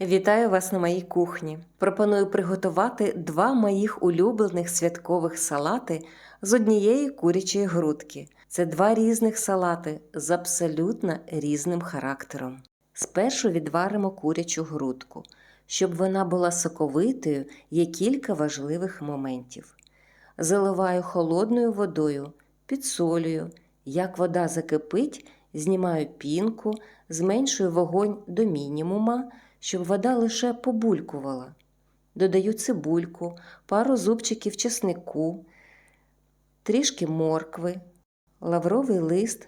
Вітаю вас на моїй кухні. Пропоную приготувати два моїх улюблених святкових салати з однієї курячої грудки. Це два різних салати з абсолютно різним характером. Спершу відваримо курячу грудку. Щоб вона була соковитою, є кілька важливих моментів. Заливаю холодною водою, підсолюю. Як вода закипить, знімаю пінку, зменшую вогонь до мінімума, щоб вода лише побулькувала. Додаю цибульку, пару зубчиків чеснику, трішки моркви, лавровий лист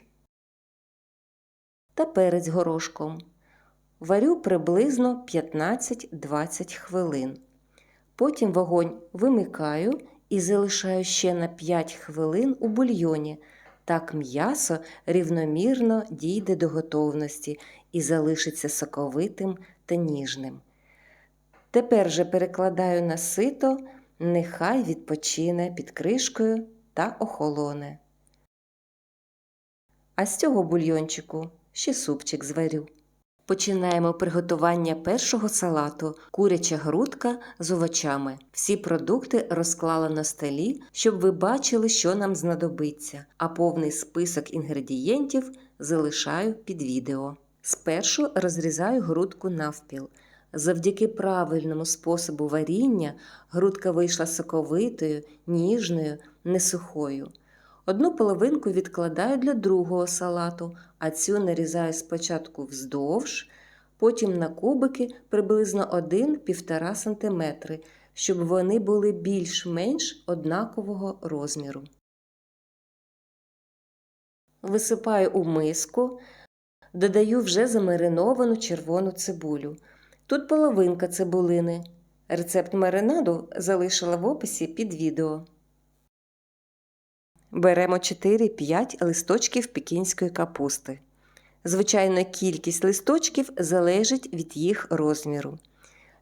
та перець горошком. Варю приблизно 15-20 хвилин. Потім вогонь вимикаю і залишаю ще на 5 хвилин у бульйоні. Так м'ясо рівномірно дійде до готовності і залишиться соковитим та ніжним. Тепер же перекладаю на сито, нехай відпочине під кришкою та охолоне. А з цього бульйончику ще супчик зварю. Починаємо приготування першого салату куряча грудка з овочами. Всі продукти розклала на столі, щоб ви бачили, що нам знадобиться, а повний список інгредієнтів залишаю під відео. Спершу розрізаю грудку навпіл. Завдяки правильному способу варіння грудка вийшла соковитою, ніжною, не сухою. Одну половинку відкладаю для другого салату, а цю нарізаю спочатку вздовж, потім на кубики приблизно 1-1,5 см, щоб вони були більш-менш однакового розміру. Висипаю у миску, додаю вже замариновану червону цибулю. Тут половинка цибулини. Рецепт маринаду залишила в описі під відео. Беремо 4-5 листочків пекінської капусти. Звичайно, кількість листочків залежить від їх розміру.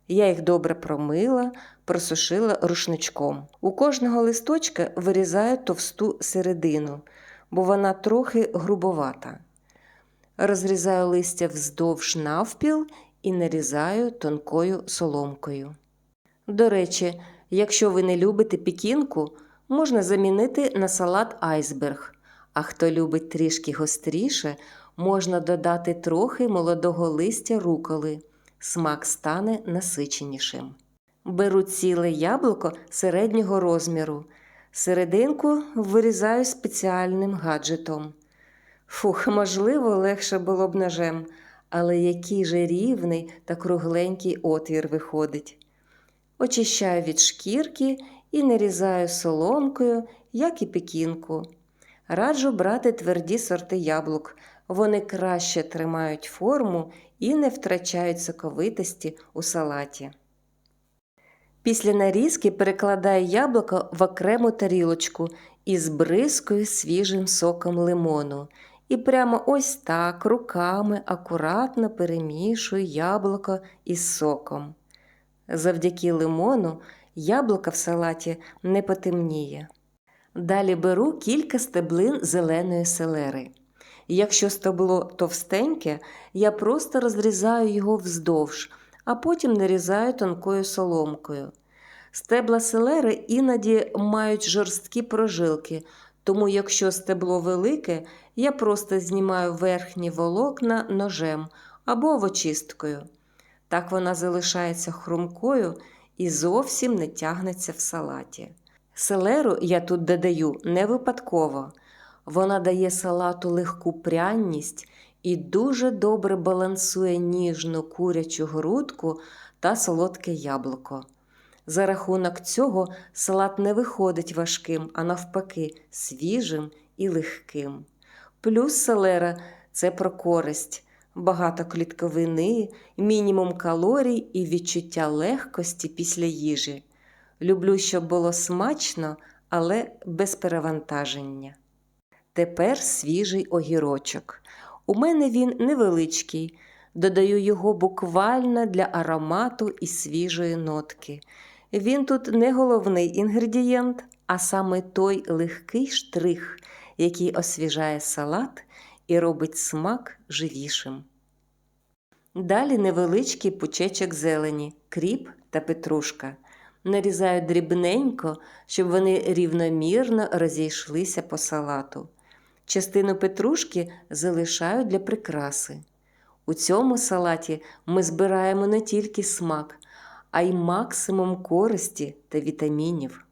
Я їх добре промила, просушила рушничком. У кожного листочка вирізаю товсту середину, бо вона трохи грубовата. Розрізаю листя вздовж навпіл і нарізаю тонкою соломкою. До речі, якщо ви не любите пекінку, можна замінити на салат айсберг, а хто любить трішки гостріше, можна додати трохи молодого листя руколи. Смак стане насиченішим. Беру ціле яблуко середнього розміру. Серединку вирізаю спеціальним гаджетом. Фух, можливо, легше було б ножем, але який же рівний та кругленький отвір виходить. Очищаю від шкірки і нарізаю соломкою, як і пекінку. Раджу брати тверді сорти яблук, вони краще тримають форму і не втрачають соковитості у салаті. Після нарізки перекладаю яблуко в окрему тарілочку і збризкою свіжим соком лимону. І прямо ось так руками акуратно перемішую яблуко із соком. Завдяки лимону яблука в салаті не потемніє. Далі беру кілька стеблин зеленої селери. Якщо стебло товстеньке, я просто розрізаю його вздовж, а потім нарізаю тонкою соломкою. Стебла селери іноді мають жорсткі прожилки, тому якщо стебло велике, я просто знімаю верхні волокна ножем або овочисткою. Так вона залишається хрумкою і зовсім не тягнеться в салаті. Селеру я тут додаю не випадково. Вона дає салату легку пряність і дуже добре балансує ніжну курячу грудку та солодке яблуко. За рахунок цього салат не виходить важким, а навпаки, свіжим і легким. Плюс селера це про користь, багато клітковини, мінімум калорій і відчуття легкості після їжі. Люблю, щоб було смачно, але без перевантаження. Тепер свіжий огірочок. У мене він невеличкий, додаю його буквально для аромату і свіжої нотки. Він тут не головний інгредієнт, а саме той легкий штрих, який освіжає салат і робить смак живішим. Далі невеличкий пучечок зелені, кріп та петрушка. Нарізаю дрібненько, щоб вони рівномірно розійшлися по салату. Частину петрушки залишаю для прикраси. У цьому салаті ми збираємо не тільки смак, а й максимум користі та вітамінів.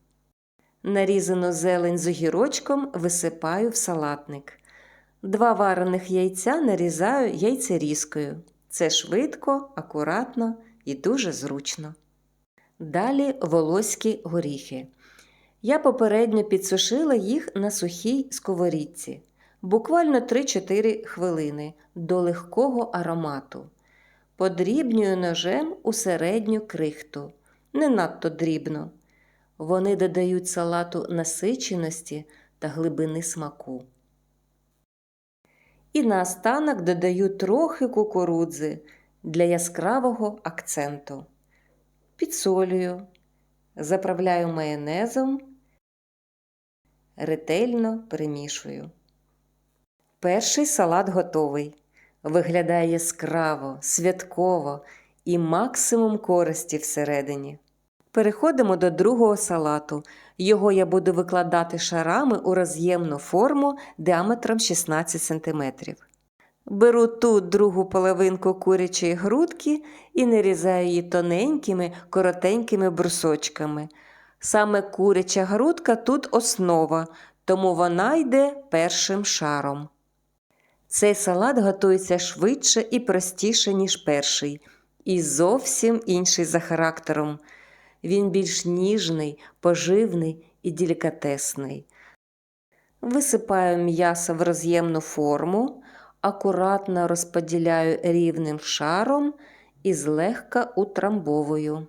Нарізану зелень з огірочком висипаю в салатник. Два варених яйця нарізаю яйцерізкою. Це швидко, акуратно і дуже зручно. Далі волоські горіхи. Я попередньо підсушила їх на сухій сковорідці, буквально 3-4 хвилини до легкого аромату. Подрібнюю ножем у середню крихту, не надто дрібно. Вони додають салату насиченості та глибини смаку. І наостанок додаю трохи кукурудзи для яскравого акценту. Підсолюю, заправляю майонезом, ретельно перемішую. Перший салат готовий. Виглядає яскраво, святково і максимум користі всередині. Переходимо до другого салату. Його я буду викладати шарами у роз'ємну форму діаметром 16 см. Беру тут другу половинку курячої грудки і нарізаю її тоненькими, коротенькими брусочками. Саме куряча грудка тут основа, тому вона йде першим шаром. Цей салат готується швидше і простіше, ніж перший, і зовсім інший за характером. Він більш ніжний, поживний і делікатесний. Висипаю м'ясо в роз'ємну форму, акуратно розподіляю рівним шаром і злегка утрамбовую.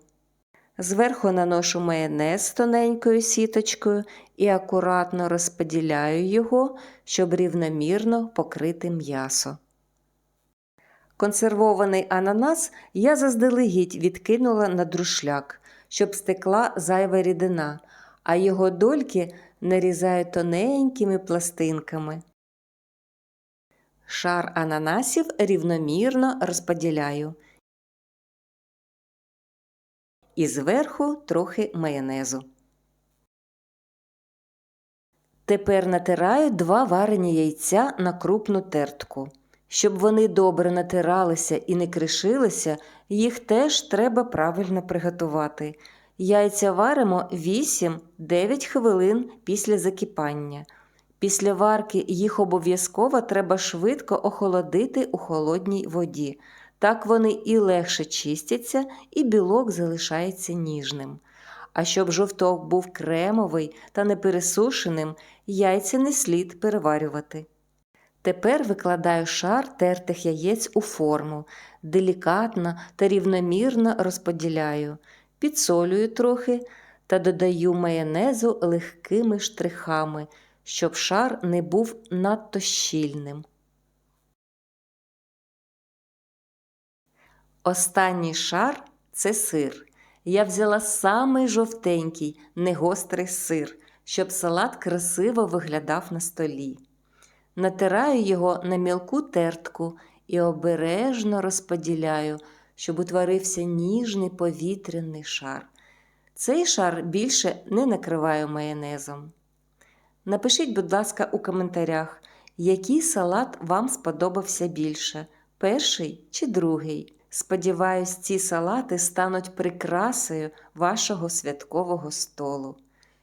Зверху наношу майонез тоненькою сіточкою і акуратно розподіляю його, щоб рівномірно покрити м'ясо. Консервований ананас я заздалегідь відкинула на друшляк, щоб стекла зайва рідина, а його дольки нарізаю тоненькими пластинками. Шар ананасів рівномірно розподіляю. І зверху трохи майонезу. Тепер натираю два варені яйця на крупну тертку. Щоб вони добре натиралися і не кришилися, їх теж треба правильно приготувати. Яйця варимо 8-9 хвилин після закипання. Після варки їх обов'язково треба швидко охолодити у холодній воді. Так вони і легше чистяться, і білок залишається ніжним. А щоб жовток був кремовий та не пересушеним, яйця не слід переварювати. Тепер викладаю шар тертих яєць у форму, делікатно та рівномірно розподіляю, підсолюю трохи та додаю майонезу легкими штрихами, щоб шар не був надто щільним. Останній шар це сир. Я взяла самий жовтенький, негострий сир, щоб салат красиво виглядав на столі. Натираю його на мілку тертку і обережно розподіляю, щоб утворився ніжний повітряний шар. Цей шар більше не накриваю майонезом. Напишіть, будь ласка, у коментарях, який салат вам сподобався більше перший чи другий. Сподіваюсь, ці салати стануть прикрасою вашого святкового столу.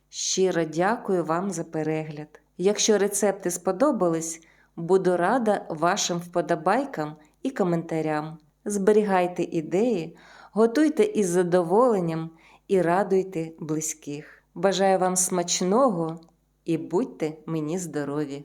Щиро дякую вам за перегляд! Якщо рецепти сподобались, буду рада вашим вподобайкам і коментарям. Зберігайте ідеї, готуйте із задоволенням і радуйте близьких. Бажаю вам смачного і будьте мені здорові!